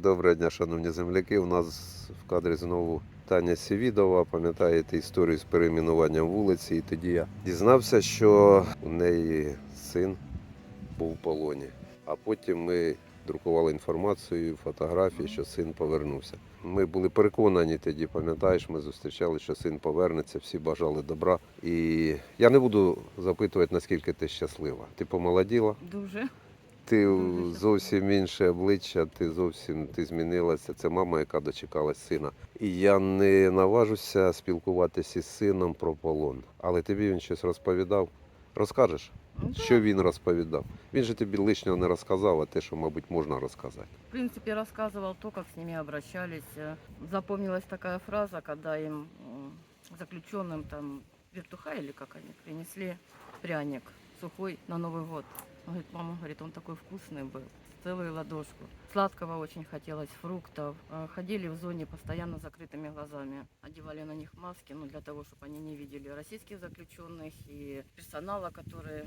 Доброго дня, шановні земляки. У нас в кадрі знову Таня Сівідова. Пам'ятаєте історію з перейменуванням вулиці? І тоді я дізнався, що у неї син був в полоні. А потім ми друкували інформацію, фотографії, що син повернувся. Ми були переконані тоді, пам'ятаєш, ми зустрічали, що син повернеться, всі бажали добра. І я не буду запитувати, наскільки ти щаслива. Ти помолоділа? Дуже Ти Дуже зовсім інше обличчя, ти зовсім ти змінилася. Це мама, яка дочекалась сина. І я не наважуся спілкуватися із сином про полон. Але тобі він щось розповідав. Розкажеш, Ну, да. що він розповідав? Він же тобі лишнього не розказав, а те, що, мабуть, можна розказати. В принципе, рассказывал то, как с ними обращались. Э, Запомнилась такая фраза, когда им м, заключенным там вертуха или как они принесли пряник сухой на Новый год. Он говорит, мама, говорит, он такой вкусный был, целую ладошку. Сладкого очень хотелось, фруктов. Э, Ходили в зоне постоянно с закрытыми глазами. Одевали на них маски, ну, для того, чтобы они не видели российских заключенных и персонала, который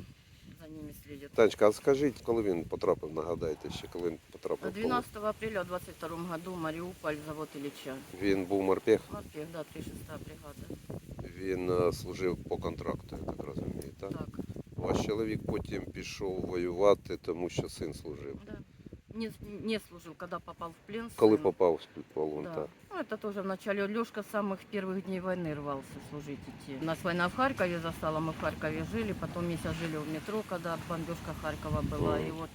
за ними следит. Танечка, а скажіть, коли він потрапив, нагадайте ще, коли він потрапив. в полон? 12 апреля в 22 году Мариуполь, завод Ильича. Він був морпех, Морпех, да, 36 бригада. він е, служив по контракту, я так розумію, так? Так, Ваш чоловік потім пішов воювати, тому що син служив. да. Не, не служил, когда попал в плен. Коли сын. попав в полон, Да. так. Ну, это тоже в начале. Лешка с самых первых дней войны рвался служить идти. У нас война в Харькове застала, мы в Харькове жили, потом месяц жили в метро, когда бомбежка Харькова была. Мгм. И вот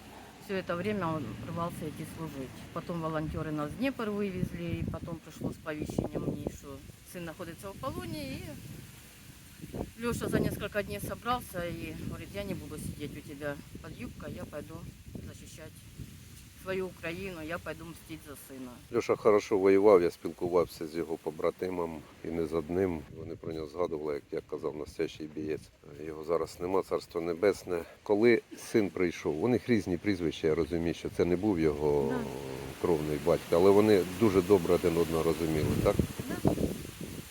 все это время он рвался идти служить. Потом волонтеры нас в Днепр вывезли, и потом пришло сповещение мне, что сын находится в полоне, и Леша за несколько дней собрался и говорит, я не буду сидеть у тебя под юбкой, я пойду защищать свою Украину, я пойду мстить за сына. Льоша хорошо воював, я спілкувався з його побратимом і не з одним. Вони про нього згадували, як я казав, настоящий бієць. Його зараз нема, царство небесне. Коли син прийшов, у них різні прізвища, я розумію, що це не був його Да. кровний батько, але вони дуже добре один одного розуміли, так?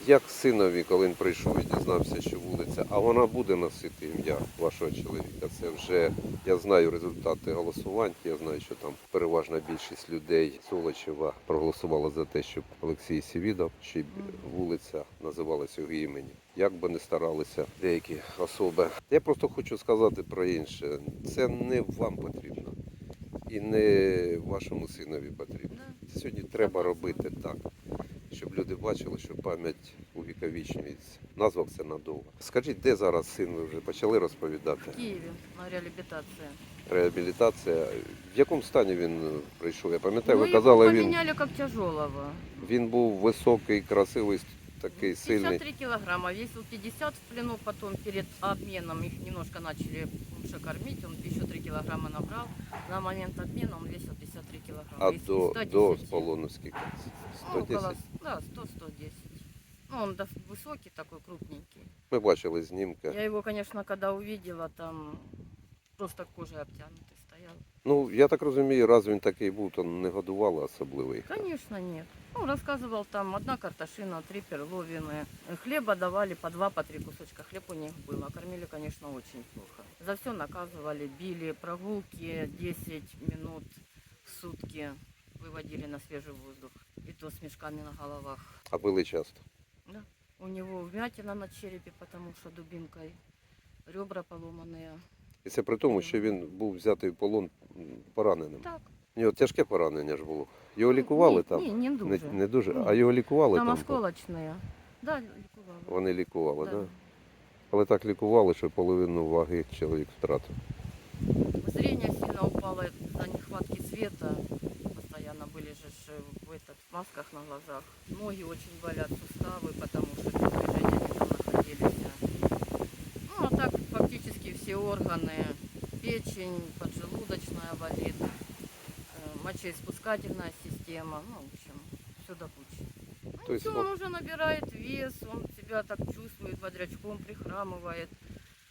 Як синові, коли він прийшов і дізнався, що вулиця, а вона буде носити ім'я вашого чоловіка. Це вже я знаю результати голосувань. Я знаю, що там переважна більшість людей Солочева проголосувала за те, щоб Олексій Сівідов, щоб вулиця називалася його імені. Як би не старалися деякі особи. Я просто хочу сказати про інше. Це не вам потрібно і не вашому синові потрібно. Сьогодні треба робити так, щоб люди бачили, що пам'ять увіковічнюється. Назвав це надовго. Скажіть, де зараз син ви вже почали розповідати? В Києві на реабілітація. Реабілітація. В якому стані він прийшов? Я пам'ятаю, ну, ви его казали, він, поменяли как тяжелого. він був високий, красивий, такий сильний. 53 килограмма, весил 50 в плену, потом перед обменом их немножко начали лучше кормить, он еще 3 килограмма набрал. На момент обмена он весил 53 килограмма. А Весил до, 110. до полону скільки? Ну, около, 110? да, 100-110. Ну, он высокий такой, крупненький. Ми бачили знімки. Я его, конечно, когда увидела, там просто кожей обтянутый. Ну, я так розумію, раз він такий був, то не годували особливо їх. так? Конечно, нет. Ну, рассказывал там одна картошина, три перловины. Хлеба давали по два, по три кусочка. Хлеб у них был. А кормили, конечно, очень плохо. За все наказывали, били. Прогулки 10 минут в сутки выводили на свежий воздух. И то с мешками на головах. А били часто. Да. У него вмятина на черепе, потому что дубинкой. Ребра поломанные. І це при тому, що він був взятий в полон м, пораненим. Так. У нього тяжке поранення ж було. Його лікували Ні, там. Ні, не Не, дуже. не дуже, Ні. а його лікували Там там. осколочные. Да, лікували. Вони лікували, Да. так? Да? Але так лікували, що половину ваги чоловік втратив. Зрение сильно упало из-за нехватки света. Постоянно были же ж в, этот, в масках на глазах. Ноги очень болят, суставы, потому что Печень, поджелудочная болит, э, мочеиспускательная система. Ну, в общем, все до кучи. Ну, То есть всё, он- он уже набирает вес, он себя так чувствует, бодрячком прихрамывает,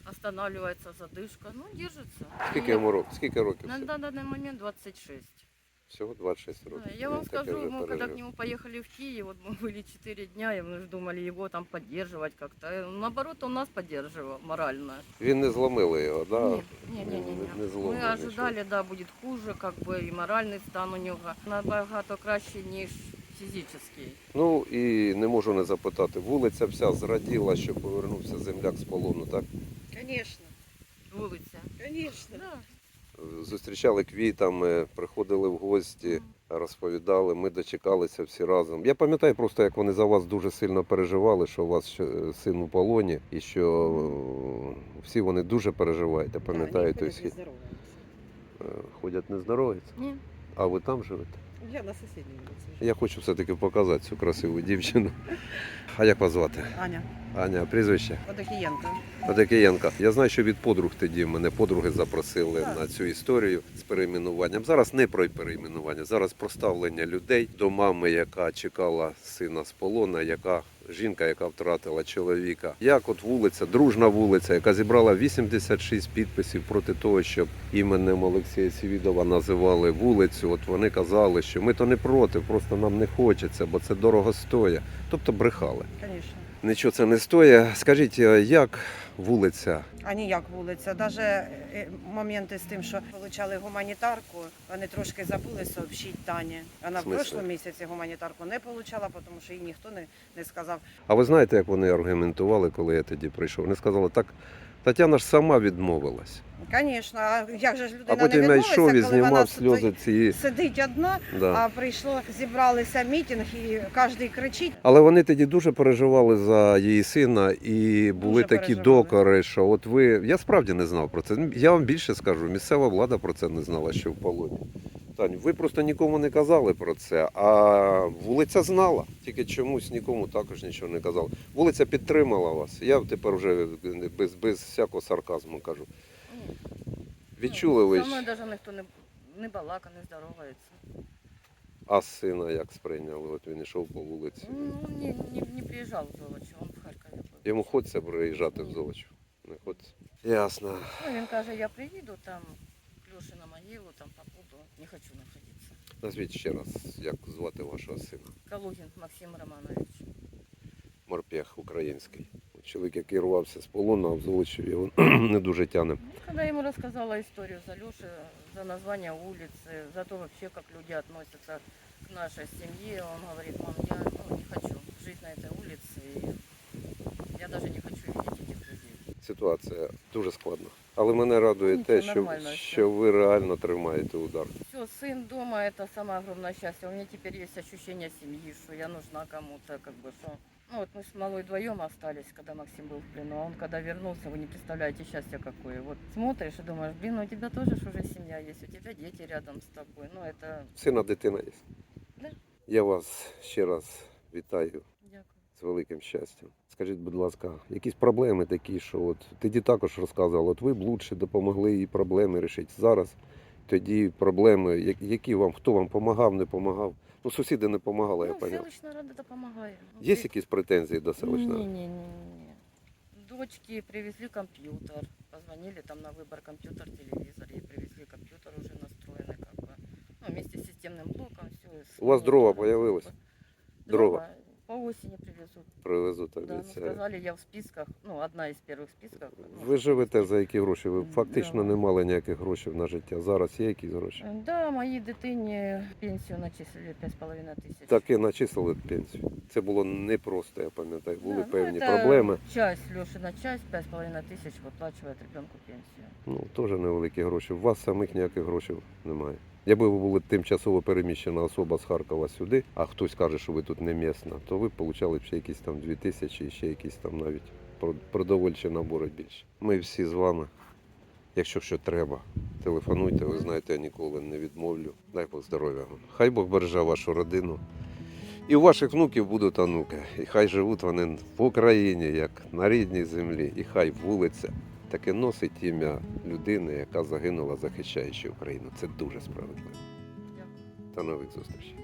останавливается задышка. Ну, держится. Скільки Нет, йому років? Скільки років? на, всього? на данный момент 26. Всього 26 років. Да, Я вам Він таке скажу, вже мы когда к пережив. нему поехали в Киев, вот мы были 4 дня, и мы ж думали его там поддерживать как-то. Э, Наоборот, он нас поддерживал морально. Він не зломили його, да? Нет, не, не, не, Не не. зломили Мы ожидали, да, будет хуже, как бы и моральный стан у него набагато краще, ніж фізичний. Ну і не можу не запитати. Вулиця вся зраділа, що повернувся земляк з полону, так? Конечно, Вулиця. конечно. Да. Зустрічали квітами, приходили в гості, розповідали, ми дочекалися всі разом. Я пам'ятаю просто, як вони за вас дуже сильно переживали, що у вас ще син у полоні, і що е, всі вони дуже переживають. Я пам'ятаю той схід. Е, Ходять не здороваються. Ні. А ви там живете? Я на сусідній вулиці. Я хочу все-таки показати цю красиву дівчину. А як вас звати? Аня, Аня, прізвище? Подокієнко. Одекієнка. Я знаю, що від подруг тоді мене подруги запросили Так. на цю історію з перейменуванням. Зараз не про перейменування, зараз про ставлення людей до мами, яка чекала сина з полона, яка жінка, яка втратила чоловіка. Як от вулиця, дружна вулиця, яка зібрала 86 підписів проти того, щоб іменем Олексія Сівідова називали вулицю. От вони казали, що ми то не проти, просто нам не хочеться, бо це дорого стоїть. Тобто брехали. Звісно. Нічого це не стоїть. Скажіть, е, як вулиця А ніяк вулиця. Навіть е, моменти з тим, що отримали гуманітарку, вони трошки забули сообщити Тані. Вона в прошлому місяці гуманітарку не отримала, тому що їй ніхто не, не сказав. А ви знаєте, як вони аргументували, коли я тоді прийшов? Вони сказали, так Тетяна ж сама відмовилась. Звісно, а як же ж людина А потім не відмовиться, і коли вона знімав сльози ці. сидить одна, Да. а прийшло, зібралися мітинг і кожен кричить. Але вони тоді дуже переживали за її сина, і були такі переживали. докори, що от ви. Я справді не знав про це. Я вам більше скажу, місцева влада про це не знала, що в полоні. Тань, ви просто нікому не казали про це, а вулиця знала. Тільки чомусь нікому також нічого не казали. Вулиця підтримала вас. Я тепер вже без, без всякого сарказму кажу. Відчули ви, мною навіть ніхто не, не балака, не здоровається. а сина як сприйняли? От він йшов по вулиці. Ну, не, не, не приїжджав в Золочів, він в Харкові був. Йому хочеться приїжджати в Золочів. Не хочеться. Ясно. Ну, він каже, я приїду там, Льоші на могилу, там побуду, не хочу знаходитися. Назвіть ще раз, як звати вашого сина. Калугін Максим Романович. Морпех український От Чоловік, який рвався з полону, а в Золочів його не дуже тяне. Ну, Когда я ему рассказала историю за Леши, за название улицы, за то вообще, как люди относятся к нашей семье, он говорит, мам, я ну, не хочу жить на этой улице, и я даже не хочу видеть этих людей. Ситуація дуже складна. Але мене радує Нічого, те, що, нормально все. що ви реально тримаєте удар. Все, сын дома, это самое огромное счастье. У меня теперь есть ощущение семьи, что я нужна кому-то, как бы, что... Ну вот мы с малой вдвоем остались, когда Максим был в плену, а он когда вернулся, вы не представляете счастье какое. Вот смотришь и думаешь, блин, у тебя тоже ж уже семья есть, у тебя дети рядом с тобой. Ну это... Сина дитина є. Да. Я вас ще раз вітаю Дякую. з великим щастям. Скажіть, будь ласка, якісь проблеми такі, що от тоді також розказували, от ви б лучше допомогли її проблеми рішити. Зараз тоді проблеми, я- які вам, хто вам допомагав, не допомагав. Ну, сусіди не допомагали, я ну, поняв. селищна рада допомагає. Ну, Є при- якісь претензії до селищної? Не, не, не, не. Дочки привезли компьютер, позвонили там на выбор компьютер, телевизор, ей привезли компьютер уже настроенный как бы, ну, вместе с системным блоком, все. У вас дрова появилось? Дрова. По осени привезут. Привезу тобі Да, ну, це. сказали, я в списках, ну, одна из первых списков. ну, Ви живете за які гроші? Ви Да. фактично не мали ніяких грошей на життя. Зараз є якісь гроші? Да, моей дитині пенсию начислили 5,5 тысяч. Так і начислили пенсію. Це було непросто, я пам'ятаю. Були Да, ну, певні это проблеми. Часть, Лешина часть, 5,5 тысяч выплачивает ребенку пенсию. Ну, теж невеликі гроші. У вас самих ніяких грошей немає. Якби ви були тимчасово переміщена особа з Харкова сюди, а хтось каже, що ви тут не місна, то ви получали б ще якісь там дві тисячі і ще якісь там навіть продовольчі набори більше. Ми всі з вами. Якщо що треба, телефонуйте, ви знаєте, я ніколи не відмовлю. Дай Бог здоров'я. Хай Бог береже вашу родину. І у ваших внуків будуть онуки. І хай живуть вони в Україні, як на рідній землі, і хай вулиця таке носить ім'я людини, яка загинула, захищаючи Україну. Це дуже справедливо. До нових зустрічей.